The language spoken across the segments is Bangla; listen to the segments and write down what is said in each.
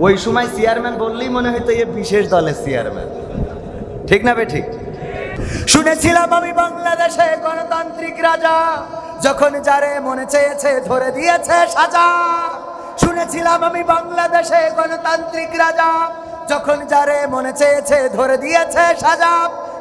ওই সময় চেয়ারম্যান বললেই মনে হতো এ বিশেষ দলের চেয়ারম্যান। ঠিক না বে ঠিক? শুনেছিলাম আমি বাংলাদেশে গণতান্ত্রিক রাজা, যখন যারে মনে চেয়েছে ধরে দিয়েছে সাজা। শুনেছিলাম আমি বাংলাদেশে গণতান্ত্রিক রাজা, যখন যারে মনে চেয়েছে ধরে দিয়েছে সাজা।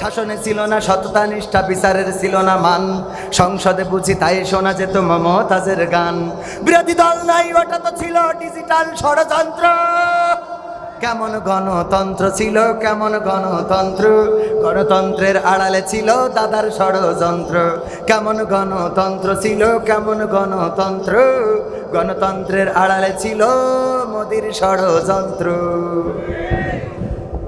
শাসনে ছিল না সততা, নিষ্ঠা, বিচারের ছিল না মান। সংসদে বুঝি তাই শোনা যেত মমতাজের গান। বিরোধী দল নাই, ওটা তো ছিল ডিজিটাল ষড়যন্ত্র। কেমন গণতন্ত্র ছিল, কেমন গণতন্ত্র? গণতন্ত্রের আড়ালে ছিল দাদার ষড়যন্ত্র। কেমন গণতন্ত্র ছিল, কেমন গণতন্ত্র? গণতন্ত্রের আড়ালে ছিল মোদির ষড়যন্ত্র।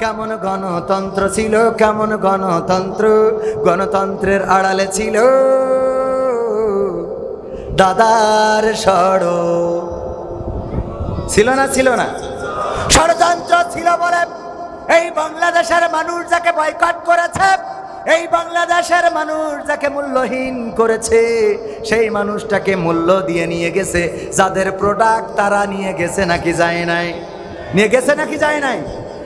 কেমন গণতন্ত্র ছিল, কেমন গণতন্ত্র? গণতন্ত্রের আড়ালে ছিল দাদার সড় ছিল না ছিল না। ষড়যন্ত্র ছিল বলে এই বাংলাদেশের মানুষ যাকে বয়কট করেছে, এই বাংলাদেশের মানুষ যাকে মূল্যহীন করেছে, সেই মানুষটাকে মূল্য দিয়ে নিয়ে গেছে। যাদের প্রোডাক্ট তারা নিয়ে গেছে নাকি যায় নাই? নিয়ে গেছে নাকি যায় নাই?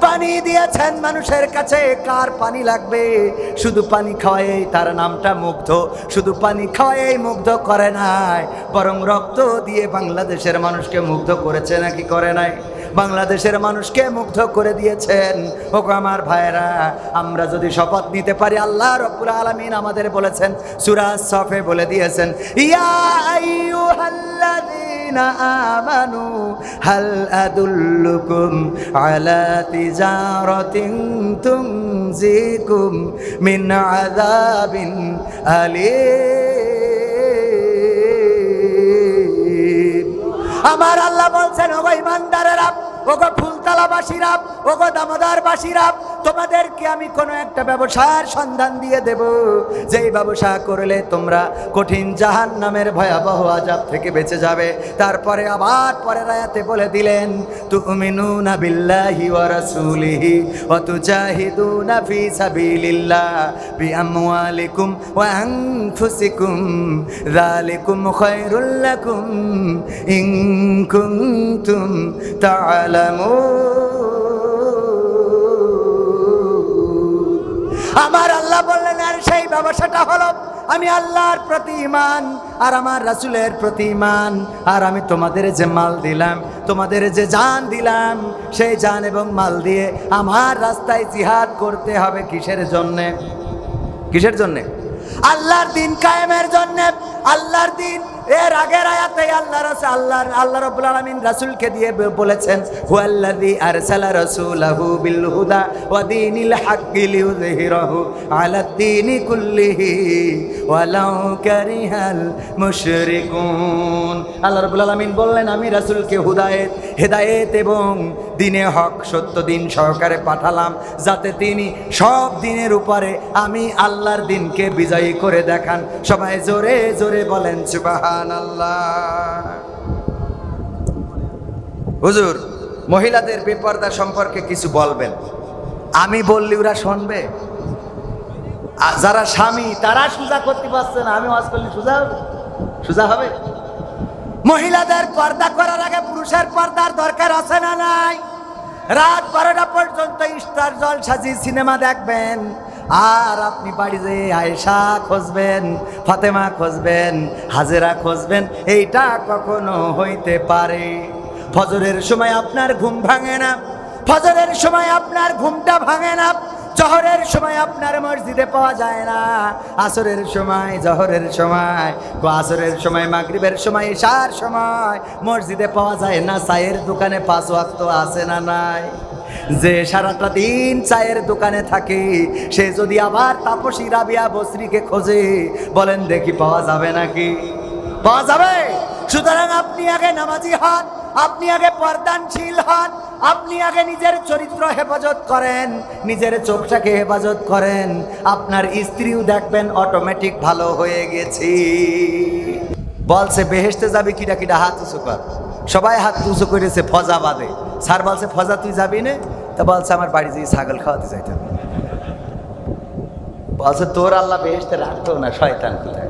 পানি দিয়েছেন মানুষের কাছে। কার পানি লাগবে? শুধু পানি খাওয়াই তার নামটা মুগ্ধ। শুধু পানি খাওয়াই মুগ্ধ করে নাই। বরং রক্ত দিয়ে বাংলাদেশের মানুষকে মুগ্ধ করেছে নাকি করে নাই? বাংলাদেশের মানুষকে মুগ্ধ করে দিয়েছেন। ও আমার ভাইরা আমরা যদি শপথ নিতে পারি, আল্লাহ রব্বুল আলামিন আমাদের বলেছেন সুরাজ সফে বলে দিয়েছেন, ইয়া আমানু হাল আদুল্লুকুম আলা তিজারাতিন তুনজিকুম মিন আযাবিন আলীম আমার আল্লাহ বলছেন, ওগো ইমানদারেরা, ওগো ফুলতলাবাসীরা, ওগো দামোদরবাসীরা তোমাদেরকে আমি কোনো একটা ব্যবসার সন্ধান দিয়ে দেব। যেই ব্যবসা করলে তোমরা কঠিন জাহান নামের ভয়াবহ আজাব থেকে বেঁচে যাবে। তারপরে আবার পরের আয়াতে বলে দিলেন, তুমিনুনা বিল্লাহি ওয়া রাসূলিহি ওয়া তুজাহিদুনা ফি সাবিলিল্লাহ বিআমওয়ালিকুম ওয়া আনফুসিকুম। যালিকুম খায়রুল লাকুম ইন কুনতুম তা'লামুন আমার আল্লাহ বললেন, আর সেই ব্যবসাটা হলো, আমি আল্লাহর প্রতি ইমান আর আমার রাসুলের প্রতি ইমান আর আমি তোমাদের যে মাল দিলাম, তোমাদের যে জান দিলাম, সেই জান এবং মাল দিয়ে আমার রাস্তায় জিহাদ করতে হবে কিসের জন্যে? কিসের জন্যে? আল্লাহর দিন কায়েমের জন্যে, আল্লাহর দিন এর আগের আয়াতে আল্লাহ রাসূল আল্লাহ আল্লাহ রাব্বুল আলামিন রাসূলকে দিয়ে বলেছেন, হুয়াল্লাযী আরসালা রাসূলাহু বিল হুদা ওয়া দীনিল হাক্কি লিইয়ুযহিরাহু আলাদ দীনি কুল্লিহি ওয়ালাউ কারিহাল মুশরিকুন। আল্লাহ রাব্বুল আলামিন বললেন, আমি রাসূলকে হুদায়েত, হেদায়েত এবং দিনে হক, সত্য দিন সহকারে পাঠালাম, যাতে তিনি সব দিনের উপরে আমি আল্লাহর দিনকে বিজয়ী করে দেখান। সবাই জোরে জোরে বলেন সুবাহান আল্লাহ হুজুর, মহিলাদের বেপর্দা সম্পর্কে কিছু বলবেন? আমি বললি ওরা শুনবে? যারা স্বামী, তারা সোজা করতে পারছে না। আমি ওয়াজ করলে সুজা হবে? সোজা হবে? মহিলাদের পর্দা করার আগে পুরুষের পর্দার দরকার আছে না নাই? রাত বারোটা পর্যন্ত স্টার জল সাজি সিনেমা দেখবেন। আর আপনি বাড়ি যেয়ে আয়েশা খুঁজবেন, ফাতেমা খুঁজবেন, হাজেরা খুঁজবেন, এইটা কখনো হইতে পারে। ফজরের সময় আপনার ঘুম ভাঙে না। ফজরের সময় আপনার ঘুমটা ভাঙে না। জহরের সময় আপনার মসজিদে পাওয়া যায় না। আসরের সময়, জহরের সময় আসরের সময়, মাগরিবের সময়, ইশার সময় মসজিদে পাওয়া যায় না। চায়ের দোকানে পাঁচ ওয়াক্ত আছে না নাই? যে সারাটা দিন চায়ের দোকানে থাকে, সে যদি আবার তাপসী রাবিয়া বসরিকে খোঁজে, বলেন, দেখি, পাওয়া যাবে নাকি? পাওয়া যাবে। সুতরাং আপনি আগে নামাজি হন, আপনি আগে পর্দানশীল হন আপনি আগে নিজের চরিত্র হেফাজত করেন, নিজের চোখটাকে হেফাজত করেন, আপনার স্ত্রীও দেখবেন অটোমেটিক ভালো হয়ে গেছি। বলছে বেহেসতে যাবি কিটা কিটা হাত উঁচু কর। সবাই হাত উঁচু করেছে, ফজা বাদে। স্যার বলছে, ফজা তুই যাবি না? তা বলছে, আমার বাড়ি যেয়ে ছাগল খাওয়াতে হবে। বলছে, তোর আল্লাহ বেহেসতে রাখতো না, শয়তান কোথায়?